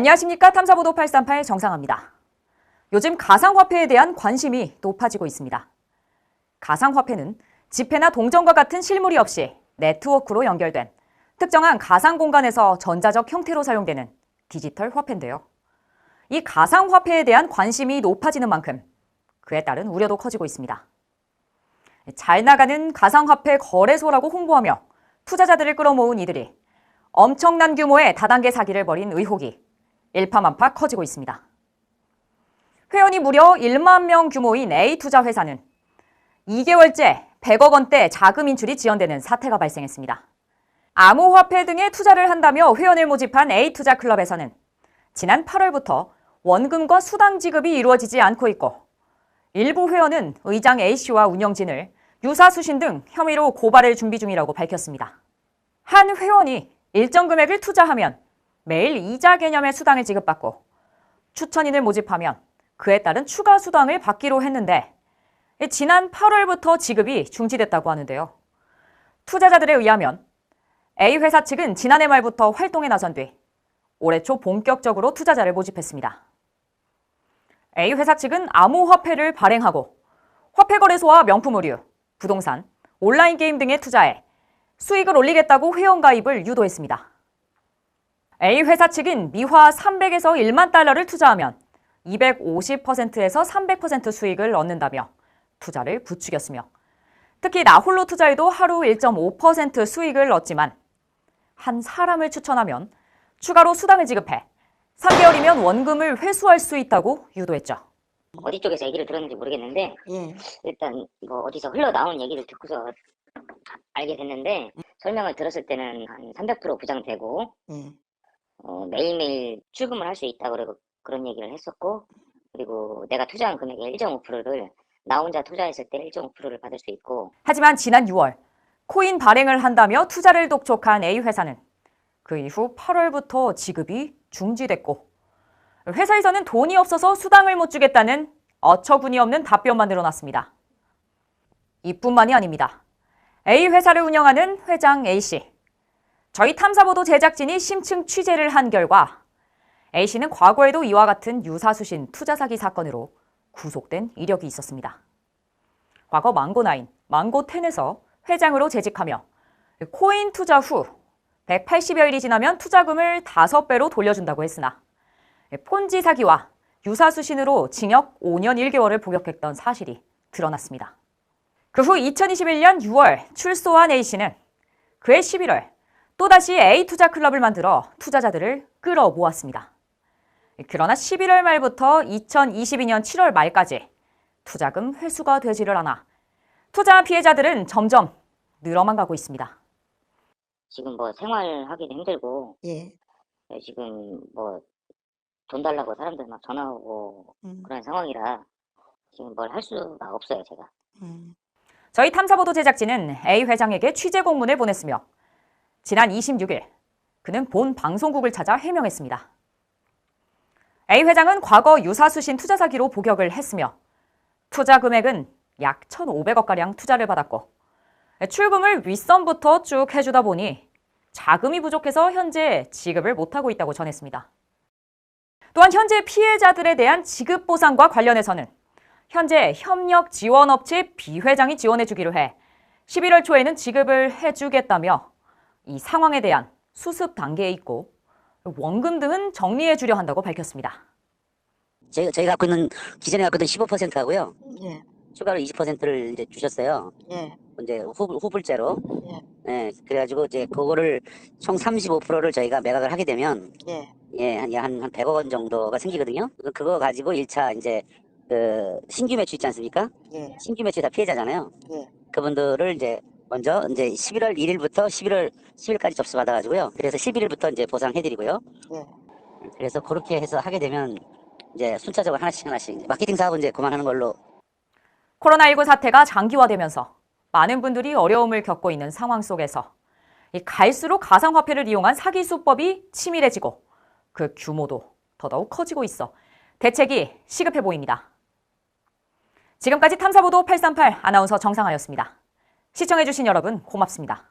안녕하십니까 탐사보도 838 정상합니다. 요즘 가상화폐에 대한 관심이 높아지고 있습니다. 가상화폐는 지폐나 동전과 같은 실물이 없이 네트워크로 연결된 특정한 가상 공간에서 전자적 형태로 사용되는 디지털 화폐인데요. 이 가상화폐에 대한 관심이 높아지는 만큼 그에 따른 우려도 커지고 있습니다. 잘 나가는 가상화폐 거래소라고 홍보하며 투자자들을 끌어모은 이들이 엄청난 규모의 다단계 사기를 벌인 의혹이 일파만파 커지고 있습니다. 회원이 무려 1만 명 규모인 A투자 회사는 2개월째 100억 원대 자금 인출이 지연되는 사태가 발생했습니다. 암호화폐 등에 투자를 한다며 회원을 모집한 A투자 클럽에서는 지난 8월부터 원금과 수당 지급이 이루어지지 않고 있고 일부 회원은 의장 A씨와 운영진을 유사수신 등 혐의로 고발을 준비 중이라고 밝혔습니다. 한 회원이 일정 금액을 투자하면 매일 이자 개념의 수당을 지급받고 추천인을 모집하면 그에 따른 추가 수당을 받기로 했는데 지난 8월부터 지급이 중지됐다고 하는데요. 투자자들에 의하면 A 회사 측은 지난해 말부터 활동에 나선 뒤 올해 초 본격적으로 투자자를 모집했습니다. A 회사 측은 암호화폐를 발행하고 화폐거래소와 명품 의류, 부동산, 온라인 게임 등에 투자해 수익을 올리겠다고 회원 가입을 유도했습니다. A 회사 측은 미화 300에서 1만 달러를 투자하면 250%에서 300% 수익을 얻는다며 투자를 부추겼으며 특히 나홀로 투자에도 하루 1.5% 수익을 얻지만 한 사람을 추천하면 추가로 수당을 지급해 3개월이면 원금을 회수할 수 있다고 유도했죠. 어디 쪽에서 얘기를 들었는지 모르겠는데 예, 일단 뭐 어디서 흘러나온 얘기를 듣고서 알게 됐는데 설명을 들었을 때는 한 300% 보장되고 예, 어, 매일매일 출금을 할 수 있다고 그러고 그런 얘기를 했었고 그리고 내가 투자한 금액의 1.5%를 나 혼자 투자했을 때 1.5%를 받을 수 있고 하지만 지난 6월 코인 발행을 한다며 투자를 독촉한 A 회사는 그 이후 8월부터 지급이 중지됐고 회사에서는 돈이 없어서 수당을 못 주겠다는 어처구니 없는 답변만 늘어났습니다. 이뿐만이 아닙니다. A 회사를 운영하는 회장 A씨. 저희 탐사보도 제작진이 심층 취재를 한 결과 A씨는 과거에도 이와 같은 유사수신 투자 사기 사건으로 구속된 이력이 있었습니다. 과거 망고나인, 망고텐에서 회장으로 재직하며 코인 투자 후 180여일이 지나면 투자금을 5배로 돌려준다고 했으나 폰지 사기와 유사수신으로 징역 5년 1개월을 복역했던 사실이 드러났습니다. 그 후 2021년 6월 출소한 A씨는 그해 11월 또다시 A투자 클럽을 만들어 투자자들을 끌어 모았습니다. 그러나 11월 말부터 2022년 7월 말까지 투자금 회수가 되지를 않아 투자 피해자들은 점점 늘어만 가고 있습니다. 지금 뭐 생활하기도 힘들고 예, 지금 뭐 돈 달라고 사람들 막 전화 오고 음, 그런 상황이라 지금 뭘 할 수가 없어요 제가 음, 저희 탐사보도 제작진은 A 회장에게 취재 공문을 보냈으며 지난 26일 그는 본 방송국을 찾아 해명했습니다. A 회장은 과거 유사수신 투자 사기로 복역을 했으며 투자 금액은 약 1,500억가량 투자를 받았고 출금을 윗선부터 쭉 해주다 보니 자금이 부족해서 현재 지급을 못하고 있다고 전했습니다. 또한 현재 피해자들에 대한 지급 보상과 관련해서는 현재 협력 지원업체 B 회장이 지원해 주기로 해 11월 초에는 지급을 해주겠다며 이 상황에 대한 수습 단계에 있고 원금 등은 정리해 주려 한다고 밝혔습니다. 저희, 저희가 갖고 있는 기존에 갖고 있는 15% 하고요. 예, 추가로 20%를 이제 주셨어요. 예, 이제 후불, 후불제로. 예, 예, 그래가지고 이제 그거를 총 35%를 저희가 매각을 하게 되면 예, 예, 한, 한, 한 100억 원 정도가 생기거든요. 그- 그거 가지고 1차 이제 그 신규 매출 있지 않습니까? 예, 신규 매출 다 피해자잖아요. 예, 그분들을 이제 먼저 이제 11월 1일부터 11월 10일까지 접수 받아가지고요. 그래서 11일부터 이제 보상해드리고요. 예. 그래서 그렇게 해서 하게 되면 이제 순차적으로 하나씩 하나씩 마케팅 사업은 이제 그만하는 걸로 코로나19 사태가 장기화되면서 많은 분들이 어려움을 겪고 있는 상황 속에서 이 갈수록 가상화폐를 이용한 사기 수법이 치밀해지고 그 규모도 더더욱 커지고 있어 대책이 시급해 보입니다. 지금까지 탐사보도 838 아나운서 정상하였습니다. 시청해주신 여러분 고맙습니다.